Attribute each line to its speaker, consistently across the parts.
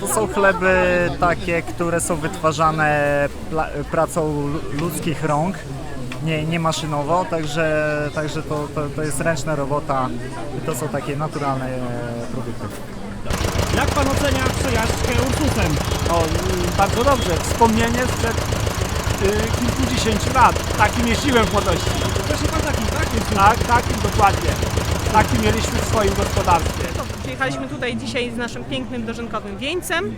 Speaker 1: to są chleby takie, które są wytwarzane pracą lu- ludzkich rąk, nie, nie maszynowo, także, także to, to, to jest ręczna robota i to są takie naturalne produkty.
Speaker 2: Jak pan ocenia przejażdżkę Ursusem?
Speaker 3: O, bardzo dobrze. Wspomnienie sprzed y, kilkudziesięciu lat. Takim jeździłem w młodości.
Speaker 2: Właśnie pan takim, tak?
Speaker 3: Tak, takim dokładnie. Taki mieliśmy w swoim gospodarstwie.
Speaker 4: Przyjechaliśmy tutaj dzisiaj z naszym pięknym dożynkowym wieńcem,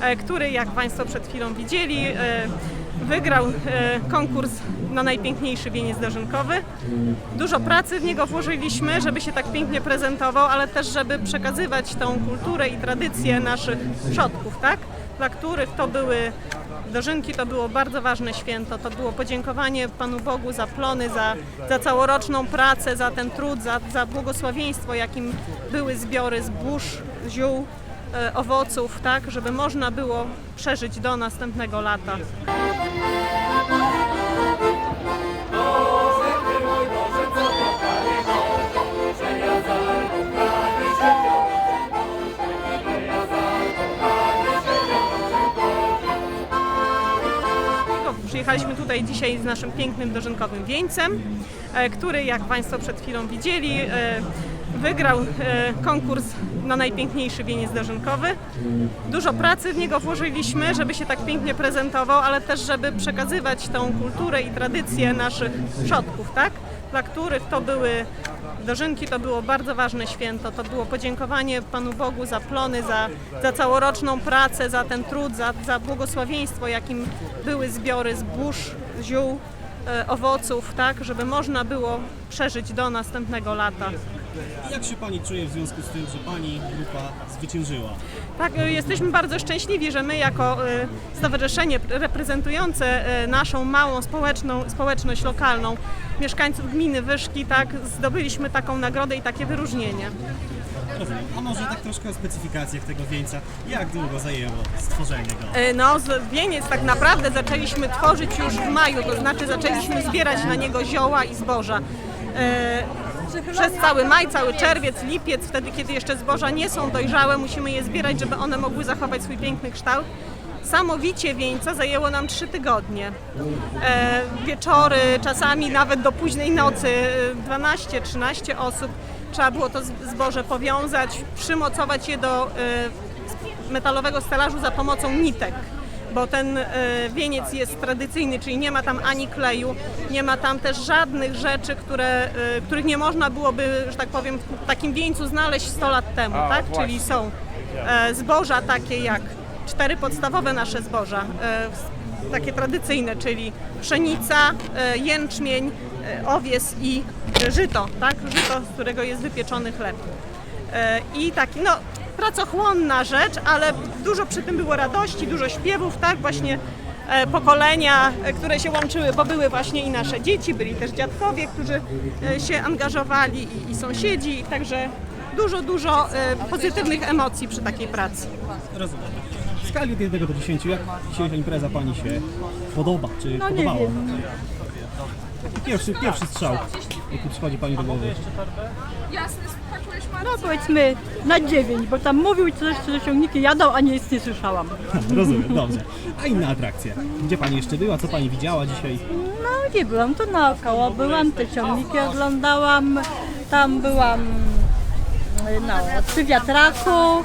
Speaker 4: e, który jak Państwo przed chwilą widzieli e, wygrał e, konkurs na najpiękniejszy wieniec dożynkowy. Dużo pracy w niego włożyliśmy, żeby się tak pięknie prezentował, ale też żeby przekazywać tą kulturę i tradycję naszych przodków, tak? Dla których to były Dożynki to było bardzo ważne święto. To było podziękowanie Panu Bogu za plony, za, za całoroczną pracę, za ten trud, za, za błogosławieństwo, jakim były zbiory zbóż, ziół, e, owoców, tak, żeby można było przeżyć do następnego lata. Przyjechaliśmy tutaj dzisiaj z naszym pięknym dożynkowym wieńcem, e, który jak Państwo przed chwilą widzieli e, wygrał e, konkurs na najpiękniejszy wieniec dożynkowy. Dużo pracy w niego włożyliśmy, żeby się tak pięknie prezentował, ale też żeby przekazywać tą kulturę i tradycję naszych przodków, tak? dla których to były Dożynki to było bardzo ważne święto. To było podziękowanie Panu Bogu za plony, za, za całoroczną pracę, za ten trud, za, za błogosławieństwo, jakim były zbiory zbóż, ziół, e, owoców, tak, żeby można było przeżyć do następnego lata.
Speaker 2: Jak się pani czuje w związku z tym, że pani grupa zwyciężyła?
Speaker 4: Tak, e, jesteśmy bardzo szczęśliwi, że my jako e, stowarzyszenie reprezentujące e, naszą małą społeczną, społeczność lokalną, mieszkańców gminy Wyszki, tak, zdobyliśmy taką nagrodę i takie wyróżnienie.
Speaker 2: Rozumiem. A może tak troszkę o specyfikacjach tego wieńca. Jak długo zajęło stworzenie go?
Speaker 4: No, wieniec tak naprawdę zaczęliśmy tworzyć już w maju, to znaczy zaczęliśmy zbierać na niego zioła i zboża. E, Przez cały maj, cały czerwiec, lipiec, wtedy kiedy jeszcze zboża nie są dojrzałe, musimy je zbierać, żeby one mogły zachować swój piękny kształt. Samo wicie wieńca zajęło nam trzy tygodnie. E, wieczory, czasami nawet do późnej nocy, e, 12-13 osób. Trzeba było to zboże powiązać, przymocować je do e, metalowego stelażu za pomocą nitek, bo ten e, wieniec jest tradycyjny, czyli nie ma tam ani kleju, nie ma tam też żadnych rzeczy, które, e, których nie można byłoby, że tak powiem, w takim wieńcu znaleźć 100 lat temu, tak? Czyli są e, zboża takie jak cztery podstawowe nasze zboża, takie tradycyjne, czyli pszenica, jęczmień, owies i żyto, tak? Żyto, z którego jest wypieczony chleb. I taki, no, pracochłonna rzecz, ale dużo przy tym było radości, dużo śpiewów, tak, właśnie e, pokolenia, e, które się łączyły, bo były właśnie i nasze dzieci, byli też dziadkowie, którzy e, się angażowali i, i sąsiedzi, także dużo, dużo pozytywnych emocji przy takiej pracy.
Speaker 2: Rozumiem. W skali od 1 do 10, jak dzisiejsza impreza pani się podoba, czy
Speaker 5: No nie
Speaker 2: podobała?
Speaker 5: wiem.
Speaker 2: Pierwszy, pierwszy strzał, jaki przychodzi pani do głowy.
Speaker 5: No powiedzmy na 9, bo tam mówił coś, że ciągniki jadą, a nic nie słyszałam.
Speaker 2: Rozumiem, dobrze. A inna atrakcja? Gdzie pani jeszcze była? Co pani widziała dzisiaj?
Speaker 5: No nie byłam, to naokoło byłam, te ciągniki oglądałam, tam byłam no, przy wiatraku.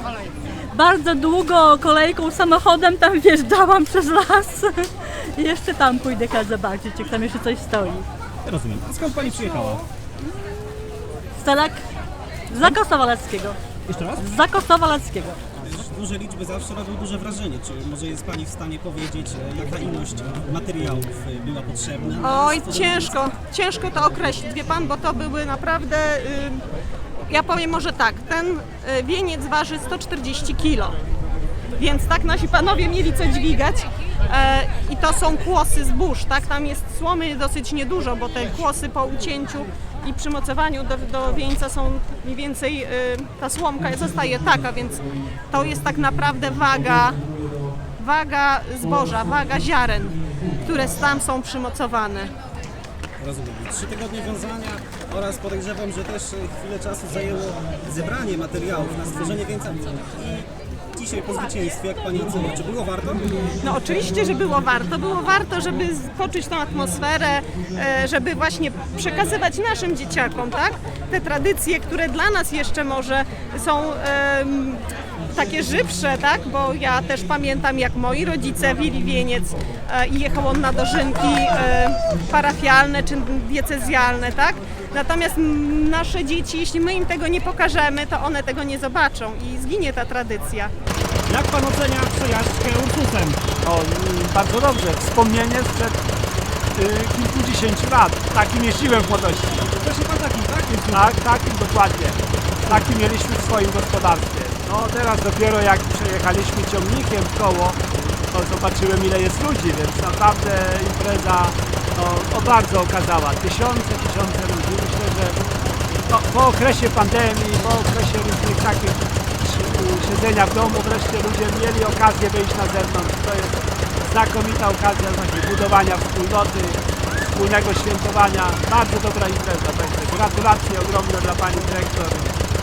Speaker 5: Bardzo długo kolejką samochodem tam wjeżdżałam przez las. I jeszcze tam pójdę zobaczyć, jak tam jeszcze coś stoi.
Speaker 2: Rozumiem. A skąd pani przyjechała?
Speaker 5: Stelak z Zakosowa Lackiego.
Speaker 2: Jeszcze raz?
Speaker 5: Z Zakosowa Lackiego.
Speaker 2: Duże liczby zawsze robią duże wrażenie. Czy może jest Pani w stanie powiedzieć, e, jaka ilość materiałów e, była potrzebna? na
Speaker 4: Oj, ciężko, ciężko to określić, wie pan, bo to były naprawdę. y, ja powiem może tak, ten y, wieniec waży 140 kg, więc tak nasi panowie mieli co dźwigać. E, I to są kłosy zbóż, tak? Tam jest słomy dosyć niedużo, bo te kłosy po ucięciu i przymocowaniu do, do wieńca są mniej więcej, y, ta słomka zostaje taka, więc to jest tak naprawdę waga waga zboża, waga ziaren, które tam są przymocowane.
Speaker 2: Rozumiem. Trzy tygodnie wiązania oraz podejrzewam, że też chwilę czasu zajęło zebranie materiałów na stworzenie więcej. I dzisiaj po zwycięstwie, jak pani ocenia? Czy było warto?
Speaker 4: No oczywiście, że było warto. Było warto, żeby poczuć tą atmosferę, e, żeby właśnie przekazywać naszym dzieciakom, tak? Te tradycje, które dla nas jeszcze może są takie żywsze, tak? Bo ja też pamiętam, jak moi rodzice wili wieniec e, i jechał on na dożynki e, parafialne czy diecezjalne, tak? Natomiast nasze dzieci, jeśli my im tego nie pokażemy, to one tego nie zobaczą i zginie ta tradycja.
Speaker 2: Jak pan ocenia przejażdżkę Ursusem?
Speaker 3: O, bardzo dobrze. Wspomnienie sprzed y, kilkudziesięciu lat. Takim jeździłem w młodości.
Speaker 2: Właśnie pan taki, tak? Jest
Speaker 3: Tak, takim dokładnie. Taki mieliśmy w swoim gospodarstwie. No teraz dopiero jak przejechaliśmy ciągnikiem w koło, to zobaczyłem ile jest ludzi, więc naprawdę impreza no, o bardzo okazała. Tysiące, tysiące ludzi. Myślę, że no, po okresie pandemii, po okresie różnych takich si- siedzenia w domu, wreszcie ludzie mieli okazję wyjść na zewnątrz. To jest znakomita okazja właśnie budowania wspólnoty, wspólnego świętowania. Bardzo dobra impreza. Także gratulacje ogromne dla Pani Dyrektor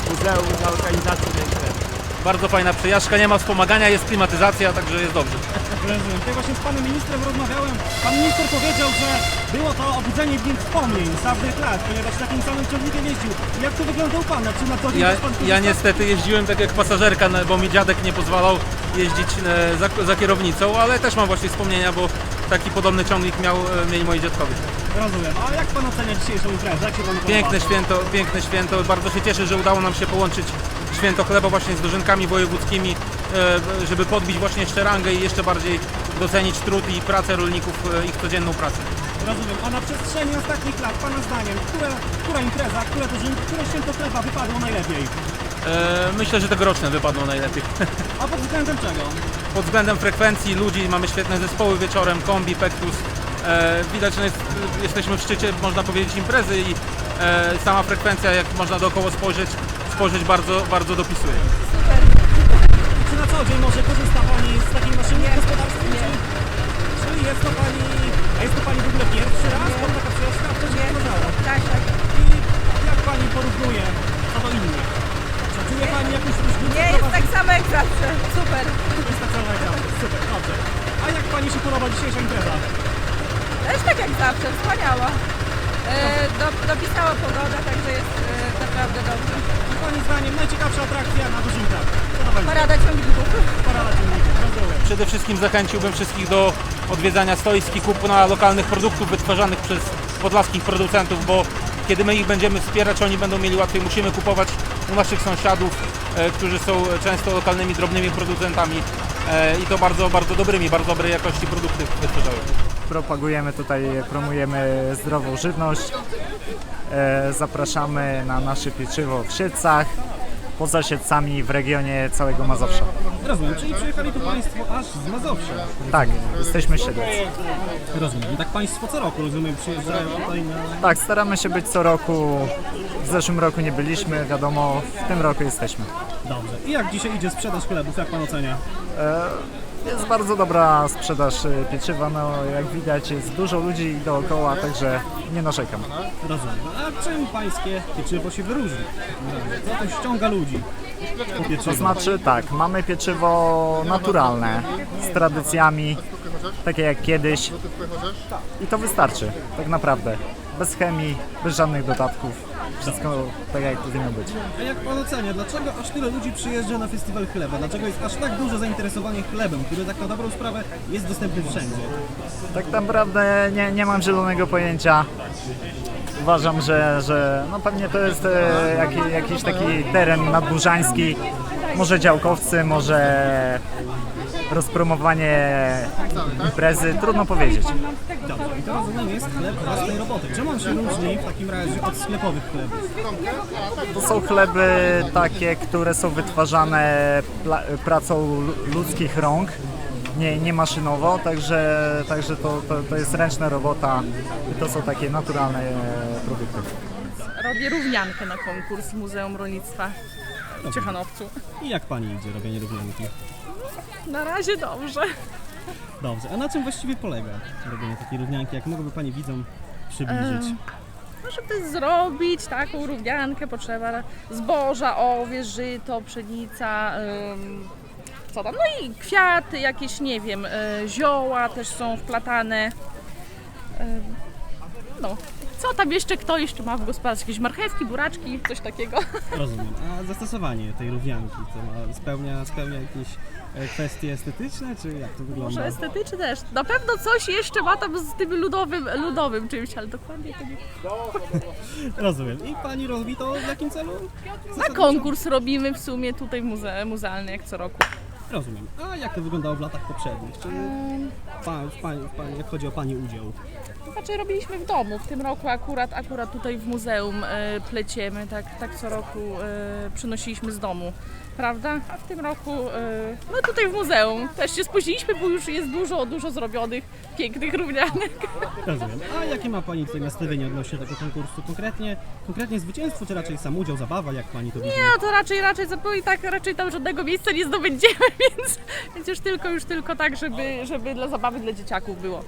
Speaker 3: Muzeum za organizację tej imprezy.
Speaker 6: Bardzo fajna przejażdżka, nie ma wspomagania, jest klimatyzacja, także jest dobrze.
Speaker 2: Ja właśnie z panem ministrem rozmawiałem. Pan minister powiedział, że było to obudzenie w nim wspomnień z dawnych lat, ponieważ takim samym ciągnikiem jeździł. Jak to wygląda u pana? Czy na co dzień
Speaker 6: Ja,
Speaker 2: też pan
Speaker 6: ja
Speaker 2: korzysta?
Speaker 6: niestety jeździłem tak jak pasażerka, no, bo mi dziadek nie pozwalał jeździć e, za, za kierownicą, ale też mam właśnie wspomnienia, bo taki podobny ciągnik miał, e, mieli moi dziadkowie.
Speaker 2: Rozumiem. A jak pan ocenia dzisiejszą imprezę? Jak się panu
Speaker 6: Piękne
Speaker 2: podoba?
Speaker 6: święto, piękne święto, bardzo się cieszę, że udało nam się połączyć święto chleba właśnie z dożynkami wojewódzkimi, e, żeby podbić właśnie jeszcze rangę i jeszcze bardziej docenić trud i pracę rolników, e, ich codzienną pracę.
Speaker 2: Rozumiem. A na przestrzeni ostatnich lat, pana zdaniem, które, która impreza, które, to, które święto chleba wypadło najlepiej?
Speaker 6: E, Myślę, że tegoroczne wypadną najlepiej.
Speaker 2: A pod względem czego?
Speaker 6: Pod względem frekwencji ludzi mamy świetne zespoły wieczorem, kombi, Pektus. Widać, że jest, jesteśmy w szczycie, można powiedzieć, imprezy i sama frekwencja, jak można dookoła spojrzeć, spojrzeć bardzo, bardzo dopisuje.
Speaker 2: Czy na co dzień może korzysta Pani z takiej maszyny w gospodarstwie? Nie. Czyli jest to Pani, a jest to Pani w ogóle pierwszy raz? Bo taka przejażdżka wcześniej nie
Speaker 7: Tak, tak.
Speaker 2: I jak Pani porównuje to do innych? Czy czuje Pani jakąś różnicę?
Speaker 7: Nie, jest tak samo jak zawsze. Super.
Speaker 2: Jest tak samo jak zawsze. Super, dobrze. A jak Pani się podoba dzisiejsza impreza?
Speaker 7: Też tak jak zawsze, wspaniała. E, do, dopisała pogoda, także jest e, naprawdę dobrze.
Speaker 2: I Pani zdaniem najciekawsza atrakcja na dużym targu? Co to będzie?
Speaker 7: Parada ciągników.
Speaker 2: Parada ciągników. Rozumiem.
Speaker 6: Przede wszystkim zachęciłbym wszystkich do odwiedzania stoisk i kupna lokalnych produktów wytwarzanych przez podlaskich producentów, bo kiedy my ich będziemy wspierać, oni będą mieli łatwiej. Musimy kupować u naszych sąsiadów, e, którzy są często lokalnymi, drobnymi producentami e, i to bardzo, bardzo dobrymi, bardzo dobrej jakości produkty wytwarzają.
Speaker 1: propagujemy tutaj, promujemy zdrową żywność. E, Zapraszamy na nasze pieczywo w Siedcach, poza Siedcami w regionie całego Mazowsza.
Speaker 2: Rozumiem, czyli przyjechali tu Państwo aż z Mazowsza.
Speaker 1: Tak, jesteśmy Siedlec.
Speaker 2: Rozumiem. I tak Państwo co roku, rozumiem, przyjeżdżają tutaj na...
Speaker 1: Tak, staramy się być co roku. W zeszłym roku nie byliśmy, wiadomo, w tym roku jesteśmy.
Speaker 2: Dobrze. I jak dzisiaj idzie sprzedaż chlebów, jak Pan ocenia?
Speaker 1: Jest bardzo dobra sprzedaż e, pieczywa, no jak widać jest dużo ludzi dookoła, także nie narzekam.
Speaker 2: Rozumiem. A czym Pańskie pieczywo się wyróżni? Co to ściąga ludzi?
Speaker 1: To znaczy tak, mamy pieczywo naturalne, z tradycjami, takie jak kiedyś i to wystarczy, tak naprawdę. Bez chemii, bez żadnych dodatków, wszystko tak jak powinno być.
Speaker 2: A jak Pan ocenia, dlaczego aż tyle ludzi przyjeżdża na festiwal chleba? Dlaczego jest aż tak duże zainteresowanie chlebem, który tak na dobrą sprawę jest dostępny wszędzie?
Speaker 1: Tak naprawdę nie, nie mam zielonego pojęcia. Uważam, że, że no pewnie to jest e, jaki, jakiś taki teren nadburzański, może działkowcy, może rozpromowanie imprezy, trudno powiedzieć.
Speaker 2: Dobrze. I to rozumiem jest chleb własnej roboty. Czym on się różni w takim razie od sklepowych chlebów?
Speaker 1: To są chleby takie, które są wytwarzane pracą lu- ludzkich rąk, nie, nie maszynowo, także, także to, to, to jest ręczna robota i to są takie naturalne produkty.
Speaker 8: Robię równiankę na konkurs Muzeum Rolnictwa w Ciechanowcu.
Speaker 2: I jak Pani idzie robienie równanki?
Speaker 8: Na razie dobrze.
Speaker 2: Dobrze. A na czym właściwie polega robienie takiej równianki? Jak mogłaby Pani widzom przybliżyć?
Speaker 8: No, Żeby zrobić taką równiankę potrzeba zboża, owiec, żyto, pszenica, ym, co tam? No i kwiaty, jakieś, nie wiem, e, zioła też są wplatane. E, No, co tam jeszcze, kto jeszcze ma w gospodarstwie? Jakieś marchewki, buraczki, coś takiego.
Speaker 2: Rozumiem. A zastosowanie tej rówianki, to ma, spełnia, spełnia jakieś e, kwestie estetyczne, czy jak to wygląda?
Speaker 8: Może estetyczny też. Na pewno coś jeszcze ma tam z tym ludowym, ludowym czymś, ale dokładnie to nie
Speaker 2: Rozumiem. I pani robi to w jakim celu?
Speaker 8: Na konkurs robimy w sumie tutaj muze, muzealny jak co roku.
Speaker 2: Rozumiem. A jak to wyglądało w latach poprzednich? Czy pani, jak chodzi o pani udział?
Speaker 8: Znaczy robiliśmy w domu. W tym roku akurat, akurat tutaj w muzeum e, pleciemy, tak, tak co roku e, przynosiliśmy z domu. Prawda? A w tym roku, e, no tutaj w muzeum. Też się spóźniliśmy, bo już jest dużo, dużo zrobionych, pięknych równianek.
Speaker 2: Rozumiem. A jakie ma pani tutaj nastawienie odnośnie tego konkursu? Konkretnie, konkretnie zwycięstwo, czy raczej sam udział, zabawa, jak pani to widzi?
Speaker 8: No to raczej, raczej, i tak raczej tam żadnego miejsca nie zdobędziemy, więc, więc już tylko, już tylko tak, żeby, żeby dla zabawy dla dzieciaków było.